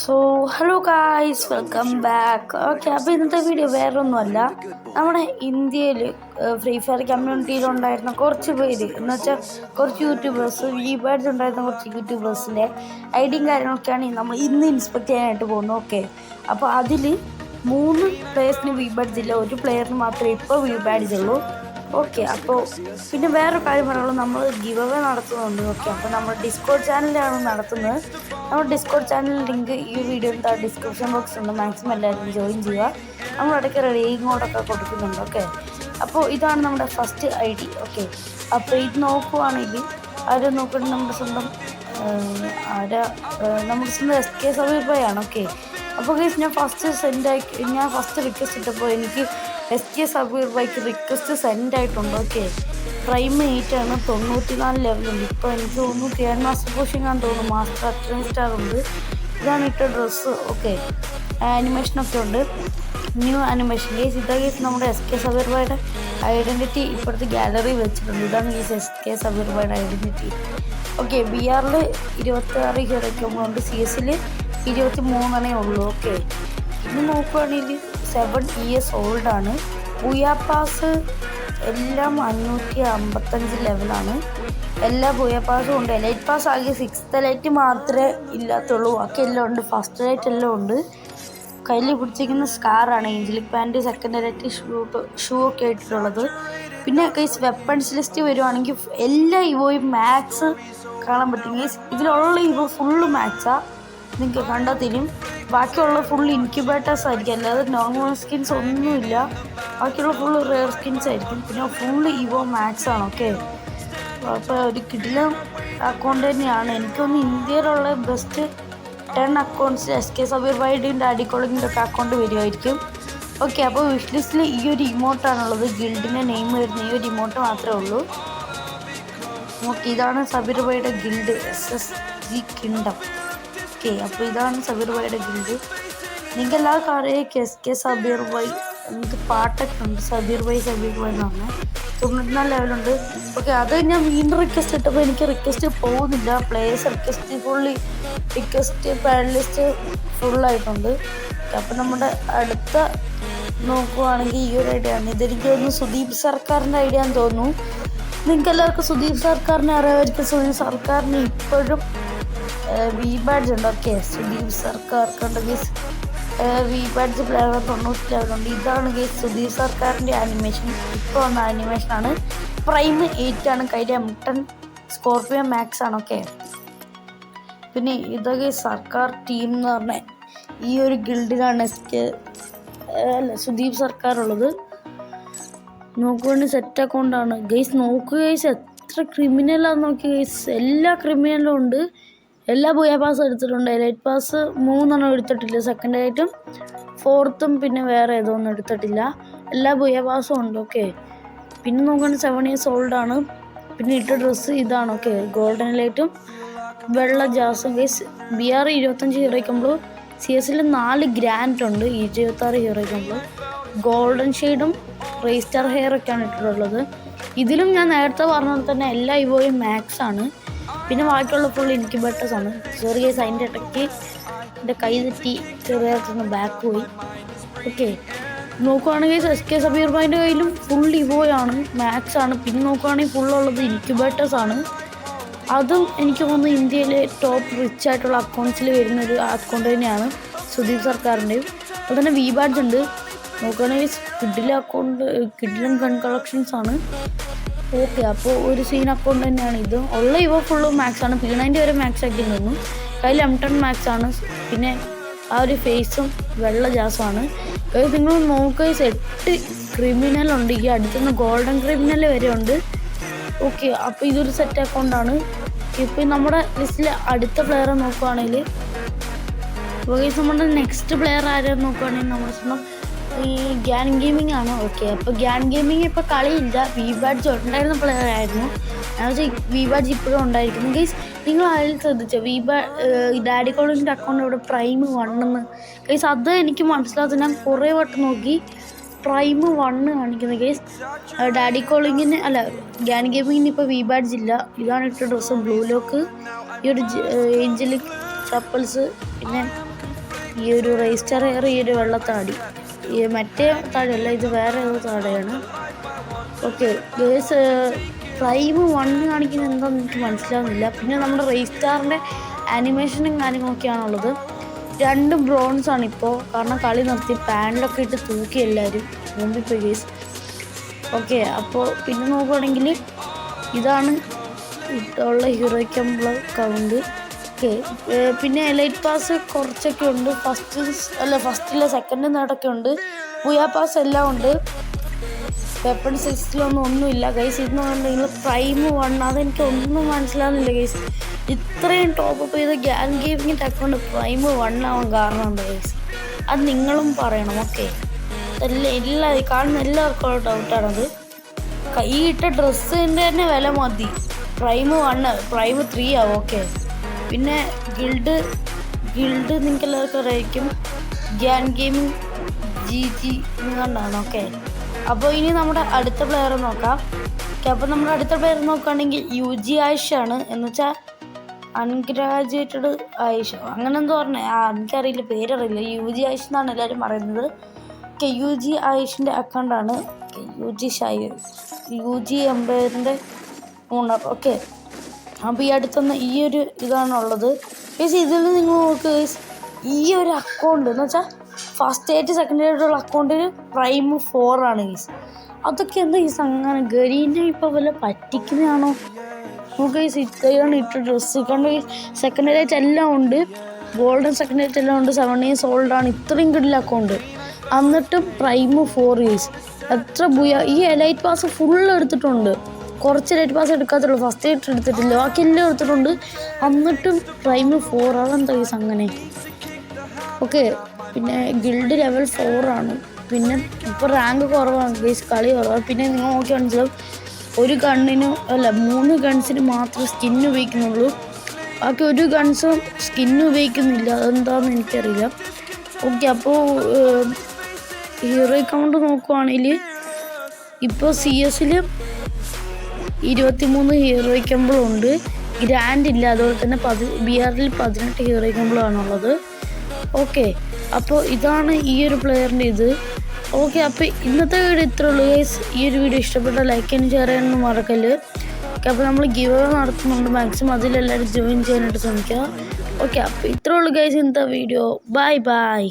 So hello guys welcome back okay അപ്പോൾ ഇന്നത്തെ video വേറൊന്നുമല്ല. നമ്മുടെ ഇന്ത്യയിൽ ഫ്രീ ഫയർ കമ്മ്യൂണിറ്റിയിലുണ്ടായിരുന്ന കുറച്ച് പേര് എന്ന് വെച്ചാൽ കുറച്ച് യൂട്യൂബേഴ്സ് ഈ ഉണ്ടായിരുന്ന കുറച്ച് യൂട്യൂബേഴ്സിന്റെ ഐഡിയും കാര്യങ്ങളൊക്കെയാണ് നമ്മൾ ഇന്ന് ഇൻസ്പെക്ട് ചെയ്യാനായിട്ട് പോകുന്നത്. ഓക്കെ അപ്പോൾ അതിൽ മൂന്ന് പ്ലേയേഴ്സിന് വി ഇല്ല. ഒരു പ്ലെയറിന് മാത്രമേ ഇപ്പോൾ വി ഉള്ളൂ ഓക്കെ അപ്പോൾ പിന്നെ വേറൊരു കാര്യം പറയുള്ളൂ നമ്മൾ ഗിവ് അവേ നടത്തുന്നുണ്ട്. ഓക്കെ അപ്പോൾ നമ്മൾ ഡിസ്കോഡ് ചാനലിലാണ് നടത്തുന്നത്. നമ്മുടെ ഡിസ്കോഡ് ചാനൽ ലിങ്ക് ഈ വീഡിയോയുടെ ഡിസ്ക്രിപ്ഷൻ ബോക്സ് ഉണ്ട്. മാക്സിമം എല്ലാവരും ജോയിൻ ചെയ്യുക. നമ്മൾ ഇടയ്ക്ക് റേയും കോഡൊക്കെ കൊടുക്കുന്നുണ്ട്. ഓക്കെ അപ്പോൾ ഇതാണ് നമ്മുടെ ഫസ്റ്റ് ഐ ഡി ഓക്കെ അപ്പോൾ ഇത് നോക്കുവാണെങ്കിൽ ആര് നോക്കുന്നത് നമ്മുടെ സ്വന്തം ആരാ നമ്മുടെ സ്വന്തം എസ് കെ സമീർ ആണ്. ഓക്കെ അപ്പോൾ ഗൈസ് ഞാൻ ഫസ്റ്റ് സെൻഡ് ആക്കി ഞാൻ ഫസ്റ്റ് റിക്വസ്റ്റ് ഇട്ടപ്പോൾ എനിക്ക് S K Sabeer bike request send ആയിട്ടുണ്ട്. ഓക്കെ പ്രൈം എയ്റ്റ് ആണ്. തൊണ്ണൂറ്റി നാല് ലെവലുണ്ട് ഇപ്പോൾ എനിക്ക് തോന്നുന്നു ഗ്രാൻഡ് മാസ്റ്റർ പോഷൻ ഞാൻ തോന്നുന്നു. മാസ്റ്റർ അത്രയും സ്റ്റാർ ഉണ്ട്. ഇതാണ് ഇട്ട ഡ്രസ്സ് ഓക്കെ ആനിമേഷനൊക്കെ ഉണ്ട്. ന്യൂ ആനിമേഷൻ ഗേസ് ഇതാ ഗേസ് നമ്മുടെ എസ് കെ സബീർ ബൈയുടെ ഐഡന്റിറ്റി ഇപ്പോഴത്തെ ഗാലറി വെച്ചിട്ടുണ്ട്. ഇതാണ് ഗേസ് എസ് കെ സബീർ ബൈയുടെ ഐഡന്റിറ്റി ഓക്കെ ബി ആറിൽ ഇരുപത്തി ആറ് ഹീറോയ്ക്കുമ്പോഴുണ്ട് സി എസിൽ ഇരുപത്തി മൂന്നെണ്ണേ ഉള്ളൂ. ഓക്കെ ഇന്ന് നോക്കുവാണെങ്കിൽ സെവൻ ഇയേഴ്സ് ഓൾഡാണ് ഉയാപ്പാസ് എല്ലാം അഞ്ഞൂറ്റി അമ്പത്തഞ്ച് ലെവലാണ് എല്ലാ ബുയപ്പാസും ഉണ്ട്. എലൈറ്റ് പാസ് ആകെ സിക്സ്ത് ലൈറ്റ് മാത്രമേ ഇല്ലാത്തുള്ളൂ. ബാക്കി എല്ലാം ഉണ്ട്. ഫസ്റ്റ് ലൈറ്റ് എല്ലാം ഉണ്ട്. കയ്യിൽ പിടിച്ചിരിക്കുന്ന സ്കാറാണ് angelic pant second light shoe shoe ഒക്കെ ആയിട്ടുള്ളത്. പിന്നെ കൈസ് വെപ്പൺസ് ലിസ്റ്റ് വരുവാണെങ്കിൽ എല്ലാ ഇവോയും മാക്സ് കാണാൻ പറ്റും. ഗൈസ് ഇതിലുള്ള ഇവോ ഫുള്ള് മാക്സാണ് നിങ്ങൾക്ക് കണ്ടാൽ തരും. ബാക്കിയുള്ള ഫുൾ ഇൻക്യുബേറ്റേഴ്സ് ആയിരിക്കും. അല്ലാതെ നോർമൽ സ്കിൻസ് ഒന്നുമില്ല. ബാക്കിയുള്ള ഫുൾ റെയർ സ്കിൻസ് ആയിരിക്കും. പിന്നെ ഫുൾ ഇവോ മാക്സ് ആണ് ഓക്കെ അപ്പോൾ ഒരു കിടിലം അക്കൗണ്ട് തന്നെയാണ്. എനിക്കൊന്ന് ഇന്ത്യയിലുള്ള best ten accounts S K Sabeer വൈഡിന്റെ അടിക്കൊളിങ്ങിന്റെ ഒക്കെ അക്കൗണ്ട് വരുമായിരിക്കും ഓക്കെ അപ്പോൾ വിഷ് ലിസ്റ്റിൽ ഈ ഒരു ഇമോട്ടാണുള്ളത് ഗിൽഡിന്റെ നെയിം വരുന്ന ഈ ഒരു ഇമോട്ട് മാത്രമേ ഉള്ളൂ. ഓക്കെ ഇതാണ് Sabeer ബൈയുടെ guild S S G kingdom okay അപ്പോൾ ഇതാണ് സബീർ ഭായിയുടെ ഗിൽഡ്. നിങ്ങൾക്ക് എല്ലാവർക്കും അറിയാം എസ് കെ സബീർ ഭായ് എനിക്ക് പാട്ടൊക്കെ ഉണ്ട്. സബീർ ഭായ് സബീർ ഭായ് എന്ന് പറഞ്ഞാൽ തൊണ്ണൂറ്റിനാല് ലെവലുണ്ട്. ഓക്കെ അത് ഞാൻ വീണ്ടും റിക്വസ്റ്റ് ഇട്ടപ്പോൾ എനിക്ക് റിക്വസ്റ്റ് പോകുന്നില്ല. Players request fully request panelist ഫുള്ളായിട്ടുണ്ട് അപ്പം നമ്മുടെ അടുത്ത നോക്കുവാണെങ്കിൽ ഈ ഒരു ഐഡിയ ആണ്. ഇതെനിക്ക് തോന്നുന്നു സുദീപ് സർക്കാരിന്റെ ഐഡിയ എന്ന് തോന്നുന്നു. നിങ്ങൾക്ക് എല്ലാവർക്കും സുദീപ് സർക്കാരിനെ അറിയാമായിരിക്കും. സുദീപ് സർക്കാരിന് ഇപ്പോഴും വി ബാഡ്ജ് ഉണ്ട് ഓക്കെ സുദീപ് സർക്കാർക്കുണ്ട് ഗേസ് വി ബാഡ്ജ് പ്ലെയർ തൊണ്ണൂറ്റി ലെവലുണ്ട് ഇതാണ് ഗീസ് സുദീപ് സർക്കാരിന്റെ ആനിമേഷൻ ഇപ്പോൾ വന്ന ആനിമേഷനാണ് പ്രൈം എയ്റ്റ് ആണ്. കൈന്റെ എംടൺ സ്കോർപ്പിയോ മാക്സ് ആണ്. ഓക്കെ പിന്നെ ഇതൊക്കെ സർക്കാർ ടീം എന്ന് പറഞ്ഞ ഈ ഒരു ഗിൽഡിലാണ് അല്ല സുദീപ് സർക്കാർ ഉള്ളത്. നോക്കുകയാണെങ്കിൽ സെറ്റ് അക്കൗണ്ടാണ് ഗൈസ് നോക്കുക ഗൈസ് എത്ര ക്രിമിനലാന്ന് നോക്കി ഗൈസ് എല്ലാ ക്രിമിനലും ഉണ്ട്. എല്ലാ ബുയ പാസ് എടുത്തിട്ടുണ്ട്. എലൈറ്റ് പാസ് മൂന്നെണ്ണം എടുത്തിട്ടില്ല. സെക്കൻഡ് ആയിട്ടും ഫോർത്തും പിന്നെ വേറെ ഏതോ ഒന്നും എടുത്തിട്ടില്ല. എല്ലാ ബുയ പാസും ഉണ്ട്. ഓക്കെ പിന്നെ നോക്കുകയാണ് സെവൻ ഇയേഴ്സ് ഓൾഡ് ആണ്. പിന്നെ ഇട്ട ഡ്രസ്സ് ഇതാണ്. ഓക്കെ ഗോൾഡൻ ലൈറ്റും വെള്ള ജാസും ഗൈസ് ബി ആർ ഇരുപത്തഞ്ച് ഹീറോയ്ക്കുമ്പോൾ സി എസിൽ നാല് ഗ്രാൻഡ് ഉണ്ട്. ഇരുപത്താറ് ഹീറോയ്ക്കുമ്പോൾ ഗോൾഡൻ ഷെയ്ഡും റേസ്റ്റർ ഹെയർ ഒക്കെയാണ് ഇട്ടിട്ടുള്ളത്. ഇതിലും ഞാൻ നേരത്തെ പറഞ്ഞ പോലെ തന്നെ എല്ലാ ഇവയും മാക്സ് ആണ്. പിന്നെ ബാക്കിയുള്ള ഫുൾ ഇൻക്യുബേറ്റേഴ്സ് ആണ്. ചെറിയ അതിന്റെ ഇടയ്ക്ക് എന്റെ കൈ തെറ്റി ചെറിയ ബാക്ക് പോയി. ഓക്കെ നോക്കുവാണെങ്കിൽ എസ് കെ സബീർ ഭായിന്റെ കയ്യിലും ഫുൾ ഇവോയാണ് മാത്സ് ആണ്. പിന്നെ നോക്കുവാണെങ്കിൽ ഫുള്ളുള്ളത് ഇൻക്യുബേറ്റേഴ്സ് ആണ്. അതും എനിക്ക് തോന്നുന്നു ഇന്ത്യയിലെ ടോപ്പ് റിച്ച് ആയിട്ടുള്ള അക്കൗണ്ട്സിൽ വരുന്ന ഒരു അക്കൗണ്ട് തന്നെയാണ് സുദീപ് സർക്കാരിന്റെയും. അതുപോലെ തന്നെ വി ബാഡ്ജ് ഉണ്ട്. നോക്കുകയാണെങ്കിൽ കിഡിലെ അക്കൗണ്ട് കിഡിലും കൺ കളക്ഷൻസ് ആണ്. ഓക്കെ അപ്പോൾ ഒരു സീൻ അക്കൗണ്ട് തന്നെയാണ് ഇത്. ഉള്ള ഇവ ഫുള്ള് പി നയന്റി വരെ മാക്സ് ആക്കി നിന്നു. കയ്യിൽ മാക്സ് ആണ്. പിന്നെ ആ ഒരു ഫേസും വെള്ള ജാസുമാണ് നിങ്ങൾ നോക്കുക എട്ട് ക്രിമിനൽ ഉണ്ട്. ഈ അടുത്തുനിന്ന് ഗോൾഡൻ ക്രിമിനൽ വരെ ഉണ്ട്. ഓക്കെ അപ്പോൾ ഇതൊരു സെറ്റ് അക്കൗണ്ടാണ് ഇപ്പോൾ നമ്മുടെ ലിസ്റ്റിലെ അടുത്ത പ്ലെയറെ നോക്കുവാണെങ്കിൽ ഗൈസ് നമ്മുടെ നെക്സ്റ്റ് പ്ലെയർ ആരെന്ന് നോക്കുവാണെങ്കിൽ നമ്മുടെ സ്വന്തം ഈ ഗ്യാൻ ഗെയിമിംഗ് ആണ് ഓക്കെ. അപ്പോൾ ഗ്യാൻ ഗെയിമിംഗ് ഇപ്പോൾ കളിയില്ല. വി ബാഡ്ജ് ഉണ്ടായിരുന്ന പ്ലെയർ ആയിരുന്നു ഞാൻ വെച്ചാൽ വി ബാഡ്ജ് ഇപ്പോഴും ഉണ്ടായിരിക്കുന്നു ഗൈസ് നിങ്ങൾ അതിൽ ശ്രദ്ധിച്ചോ? വി ബാ ഡാഡി കോളിന്റെ അക്കൗണ്ട് ഇവിടെ പ്രൈം വണ്ണെന്ന് ഗൈസ് അത് എനിക്ക് മനസ്സിലാകുന്നത് ഞാൻ കുറേ വട്ടം നോക്കി. പ്രൈം വണ്ണ് കാണിക്കുന്നത്. ഗൈസ് ഡാഡി കോളിങ്ങിന് അല്ല ഗ്യാൻ ഗെയിമിങ്ങിന് ഇപ്പോൾ വി ബാഡ്ജ് ഇല്ല ഇതാണ് ഇട്ട ഡ്രസ്സ് ബ്ലൂ ലോക്ക്. ഈ ഒരു ഏഞ്ചലിക് ചപ്പൽസ്. പിന്നെ ഈ ഒരു റേസ്റ്റർ എയർ ഈ ഒരു വെള്ളത്താടി. ഈ മറ്റേ താഴെയല്ല ഇത് വേറെ ഏതോ താഴെയാണ്. ഓക്കെ ഗേസ് പ്രൈം വൺ കാണിക്കുന്നത് എന്താണെന്ന് എനിക്ക് മനസ്സിലാവുന്നില്ല. പിന്നെ നമ്മുടെ റെയ്സ്റ്റാറിന്റെ ആനിമേഷനും കാര്യങ്ങളൊക്കെയാണുള്ളത്. രണ്ട് ബ്രോൺസ് ആണ് ഇപ്പോൾ കാരണം കളി നിർത്തി പാനിലൊക്കെ ഇട്ട് തൂക്കി എല്ലാവരും മുമ്പിൽ പോയി ഗേസ് ഓക്കെ അപ്പോൾ പിന്നെ നോക്കുകയാണെങ്കിൽ ഇതാണ് ഉള്ള ഹീറോയ്ക്കുള്ള കൗണ്ട് ഓക്കെ. പിന്നെ എലൈറ്റ് പാസ് കുറച്ചൊക്കെ ഉണ്ട്. ഫസ്റ്റ് അല്ല ഫസ്റ്റില്ല സെക്കൻഡ് നാടൊക്കെ ഉണ്ട്. ബുയാ പാസ് എല്ലാം ഉണ്ട്. വെപ്പൺ സിക്സിലൊന്നും ഒന്നുമില്ല. ഗൈസ് ഇന്ന് പറഞ്ഞിട്ടുണ്ടെങ്കിൽ പ്രൈം വൺ അതെനിക്ക് ഒന്നും മനസ്സിലാവുന്നില്ല ഗൈസ് ഇത്രയും ടോപ്പ് അപ്പ് ചെയ്ത ഗ്യാൻ ഗെയിമിങ്ങിന്റെ അക്കൗണ്ട് പ്രൈം വൺ ആവാൻ കാരണമുണ്ട് ഗൈസ് അത് നിങ്ങളും പറയണം ഓക്കെ എല്ലാ എല്ലാ കാണുന്ന എല്ലാവർക്കും ഡൗട്ടാണത് ഈ ഇട്ട ഡ്രസ്സിന്റെ തന്നെ വില മതി. പ്രൈം വണ് പ്രൈം ത്രീ ആവും ഓക്കെ പിന്നെ ഗിൽഡ് ഗിൽഡ് നിങ്ങൾക്ക് എല്ലാവർക്കും അറിയായിരിക്കും ഗ്യാൻ ഗെയിമിംഗ് ജി ജി എന്നുകൊണ്ടാണ് ഓക്കെ അപ്പോൾ ഇനി നമ്മുടെ അടുത്ത പ്ലെയർ നോക്കാം. ഓക്കെ അപ്പോൾ നമ്മുടെ അടുത്ത പ്ലെയർ നോക്കുകയാണെങ്കിൽ യു ജി ആയിഷാണ് എന്ന് വെച്ചാൽ അൺഗ്രാജുവേറ്റഡ് ആയിഷ അങ്ങനെ എന്തോ പറഞ്ഞേ. ആ എനിക്കറിയില്ല പേരറിയില്ല. യു ജി ആയിഷ എന്നാണ് എല്ലാവരും പറയുന്നത്. ഓക്കെ യു ജി ആയിഷിന്റെ അക്കൗണ്ടാണ് യു ജി ഷായി യു ജി എംപയറിന്റെ ഓണർ ഓക്കെ അപ്പോൾ ഈ അടുത്തുനിന്ന് ഈ ഒരു ഇതാണുള്ളത് ഗൈസ് ഇതിൽ നിങ്ങൾ നോക്ക് ഗൈസ് ഈ ഒരു അക്കൗണ്ട് എന്ന് വെച്ചാൽ ഫസ്റ്റ് ആയിട്ട് സെക്കൻഡ് ആയിട്ടുള്ള അക്കൗണ്ടിൽ പ്രൈം ഫോർ ആണ് ഗൈസ് അതൊക്കെ എന്താ ഗൈസ് അങ്ങനെ ഗരീനെ ഇപ്പോൾ വല്ല പറ്റിക്കുന്നതാണോ? നമുക്ക് ഗൈസ് ഇത്രയാണ് ഇട്ട ഡ്രസ്സ് കണ്ട് സെക്കൻഡ് ആയിട്ട് എല്ലാം ഉണ്ട്. ഗോൾഡൻ സെക്കൻഡ് എല്ലാം ഉണ്ട്. സെവൻ ഇയേഴ്സ് ഓൾഡ് ആണ്. ഇത്രയും കിട്ടില്ല അക്കൗണ്ട് എന്നിട്ടും പ്രൈം ഫോർ ഇയേഴ്സ് എത്ര ബുയ ഈ എലൈറ്റ് പാസ് ഫുൾ എടുത്തിട്ടുണ്ട്. കുറച്ച് ലൈറ്റ് പാസ് എടുക്കാത്തുള്ളൂ. ഫസ്റ്റ് ആയിട്ട് എടുത്തിട്ടില്ല. ബാക്കി എല്ലാം എടുത്തിട്ടുണ്ട്. എന്നിട്ടും പ്രൈം ഫോർ ആണ് എന്താ ഈ അങ്ങനെ ഓക്കെ പിന്നെ ഗിൽഡ് ലെവൽ ഫോർ ആണ്. പിന്നെ ഇപ്പോൾ റാങ്ക് കുറവാണ്. ഗേസ് കളി കുറവാണ്. പിന്നെ നിങ്ങൾ നോക്കി മനസ്സിലാവും. ഒരു ഗണ്ണിന് അല്ല മൂന്ന് ഗൺസിന് മാത്രമേ സ്കിന്ന് ഉപയോഗിക്കുന്നുള്ളൂ. ബാക്കി ഒരു ഗൺസും സ്കിന്ന് ഉപയോഗിക്കുന്നില്ല. അതെന്താണെന്ന് എനിക്കറിയില്ല. ഓക്കെ അപ്പോൾ ഹീറോ അക്കൗണ്ട് നോക്കുവാണെങ്കിൽ ഇപ്പോൾ സി എസിൽ ഇരുപത്തിമൂന്ന് ഹീറോ ഉണ്ട് ഗ്രാൻഡ് ഇല്ല. അതുപോലെ തന്നെ പതി ബി ആറിൽ പതിനെട്ട് ഹീറോ ആണുള്ളത് ഓക്കെ അപ്പോൾ ഇതാണ് ഈ ഒരു പ്ലെയറിന്റെ ഇത്. ഓക്കെ അപ്പോൾ ഇന്നത്തെ വീഡിയോ ഇത്ര ഉള്ളൂ ഗൈസ് ഈ ഒരു വീഡിയോ ഇഷ്ടപ്പെട്ട ലൈക്ക് ചെയ്യാനും ഷെയർ ചെയ്യാനൊന്നും മറക്കല്ല്. ഓക്കെ അപ്പോൾ നമ്മൾ ഗിവ് നടത്തുന്നുണ്ട്. മാക്സിമം അതിലെല്ലാവരും ജോയിൻ ചെയ്യാനായിട്ട് ശ്രമിക്കുക. ഓക്കെ അപ്പോൾ ഇത്രേ ഉള്ളൂ ഗൈസ് ഇന്നത്തെ വീഡിയോ. Bye bye